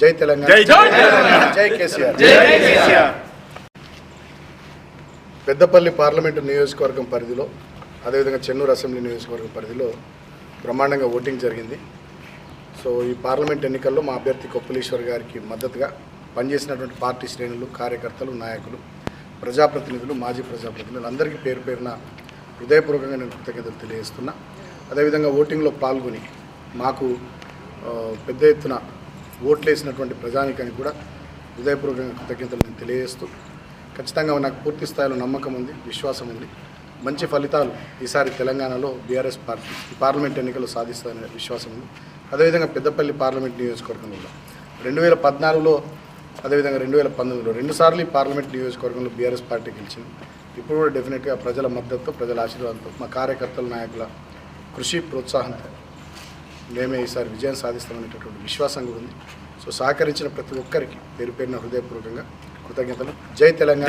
జై తెలంగాణ. జై తెలంగాణ. జై కేసీఆర్. జై కేసీఆర్. పెద్దపల్లి పార్లమెంటు నియోజకవర్గం పరిధిలో అదేవిధంగా చెన్నూరు అసెంబ్లీ నియోజకవర్గం పరిధిలో బ్రహ్మాండంగా ఓటింగ్ జరిగింది. సో ఈ పార్లమెంట్ ఎన్నికల్లో మా అభ్యర్థి కొప్పులీశ్వర్ గారికి మద్దతుగా పనిచేసినటువంటి పార్టీ శ్రేణులు కార్యకర్తలు నాయకులు ప్రజాప్రతినిధులు మాజీ ప్రజాప్రతినిధులు అందరికీ పేరు పేరున హృదయపూర్వకంగా నేను కృతజ్ఞతలు తెలియజేస్తున్నా. అదేవిధంగా ఓటింగ్లో పాల్గొని మాకు పెద్ద ఎత్తున ఓట్లు వేసినటువంటి ప్రజానికానికి కూడా హృదయపూర్వకంగా కృతజ్ఞతలు నేను తెలియజేస్తూ ఖచ్చితంగా నాకు పూర్తి స్థాయిలో నమ్మకం ఉంది విశ్వాసం ఉంది. మంచి ఫలితాలు ఈసారి తెలంగాణలో బీఆర్ఎస్ పార్టీ ఈ పార్లమెంట్ ఎన్నికలు సాధిస్తారనే విశ్వాసం ఉంది. అదేవిధంగా పెద్దపల్లి పార్లమెంట్ నియోజకవర్గంలో రెండు వేల పద్నాలుగులో అదేవిధంగా రెండు వేల పంతొమ్మిదిలో రెండుసార్లు ఈ పార్లమెంట్ నియోజకవర్గంలో బీఆర్ఎస్ పార్టీ గెలిచింది. ఇప్పుడు కూడా డెఫినెట్గా ప్రజల మద్దతు ప్రజల ఆశీర్వాదంతో మా కార్యకర్తల నాయకుల కృషి ప్రోత్సాహంతో మేమే ఈసారి విజయం సాధిస్తామనేటటువంటి విశ్వాసం కూడా ఉంది. సో సహకరించిన ప్రతి ఒక్కరికి పేరు పేరున హృదయపూర్వకంగా కృతజ్ఞతలు. జై తెలంగాణ.